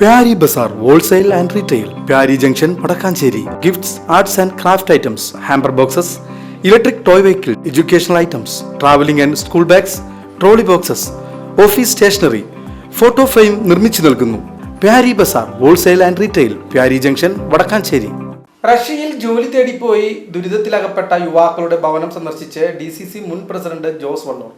Pyari Bazaar wholesale and retail Pyari junction Vadakkanchery. Gifts arts and craft items hamper boxes electric toy vehicle educational items travelling and school bags trolley boxes office stationery photo frame നിർമ്മിച്ചു നൽകുന്നു. Pyari Bazaar wholesale and retail Pyari junction Vadakkanchery. റഷ്യയിൽ ജോലി തേടിപ്പോയി ദുരിതത്തിലകപ്പെട്ട യുവാക്കളുടെ ഭവനം സന്ദർശിച്ച് D മുൻ president Jose Vallur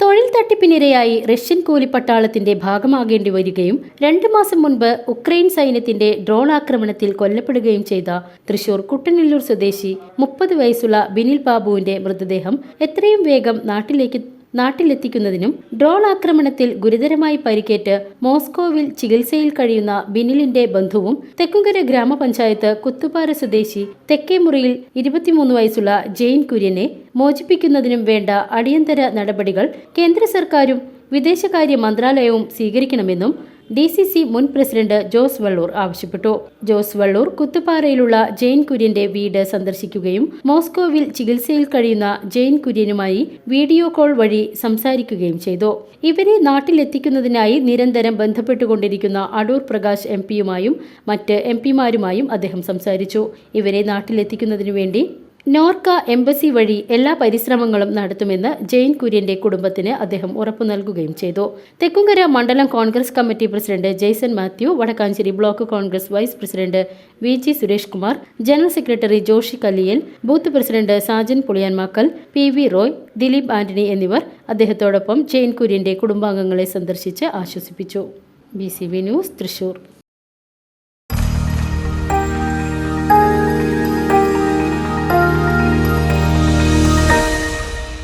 തൊഴിൽ തട്ടിപ്പിനിരയായി Russian കൂലിപ്പട്ടാളത്തിന്റെ ഭാഗമാകേണ്ടി വരികയും രണ്ടു മാസം മുൻപ് ഉക്രൈൻ സൈന്യത്തിന്റെ ഡ്രോൺ ആക്രമണത്തിൽ കൊല്ലപ്പെടുകയും ചെയ്ത തൃശൂർ കുട്ടനെല്ലൂർ സ്വദേശി മുപ്പത് വയസ്സുള്ള ബിനിൽ ബാബുവിന്റെ മൃതദേഹം എത്രയും വേഗം നാട്ടിലേക്ക് നാട്ടിലെത്തിക്കുന്നതിനും ഡ്രോൺ ആക്രമണത്തിൽ ഗുരുതരമായി പരിക്കേറ്റ് മോസ്കോവിൽ ചികിത്സയിൽ കഴിയുന്ന ബിനിലിന്റെ ബന്ധുവും തെക്കുംകര ഗ്രാമപഞ്ചായത്ത് കുത്തുപാറ സ്വദേശി തെക്കേമുറിയിൽ ഇരുപത്തിമൂന്ന് വയസ്സുള്ള ജെയിൻ കുര്യനെ മോചിപ്പിക്കുന്നതിനും വേണ്ട അടിയന്തര നടപടികൾ കേന്ദ്ര സർക്കാരും വിദേശകാര്യ മന്ത്രാലയവും സ്വീകരിക്കണമെന്നും ഡി സി സി മുൻ പ്രസിഡന്റ് ജോസ് വള്ളൂർ ആവശ്യപ്പെട്ടു. ജോസ് വള്ളൂർ കുത്തുപാറയിലുള്ള ജെയിൻ കുര്യന്റെ വീട് സന്ദർശിക്കുകയും മോസ്കോവിൽ ചികിത്സയിൽ കഴിയുന്ന ജെയിൻ കുര്യനുമായി വീഡിയോ കോൾ വഴി സംസാരിക്കുകയും ചെയ്തു. ഇവരെ നാട്ടിലെത്തിക്കുന്നതിനായി നിരന്തരം ബന്ധപ്പെട്ടുകൊണ്ടിരിക്കുന്ന അടൂർ പ്രകാശ് എം പിയുമായും മറ്റ് എം പിമാരുമായും അദ്ദേഹം സംസാരിച്ചു. ഇവരെ നാട്ടിലെത്തിക്കുന്നതിനു വേണ്ടി നോർക്ക എംബസി വഴി എല്ലാ പരിശ്രമങ്ങളും നടത്തുമെന്ന് ജെയിൻ കുര്യന്റെ കുടുംബത്തിന് അദ്ദേഹം ഉറപ്പു നൽകുകയും ചെയ്തു. തെക്കുംകര മണ്ഡലം Congress committee president Jaison Mathew Vadakkanchery block Congress vice president V G Suresh Kumar general secretary Joshi Kalliyal booth president Sajan Puliyanmakkal P V Roy Dileep Antony എന്നിവർ അദ്ദേഹത്തോടൊപ്പം ജെയിൻ കുര്യന്റെ കുടുംബാംഗങ്ങളെ സന്ദർശിച്ച് ആശ്വസിപ്പിച്ചു. B C V news Thrissur.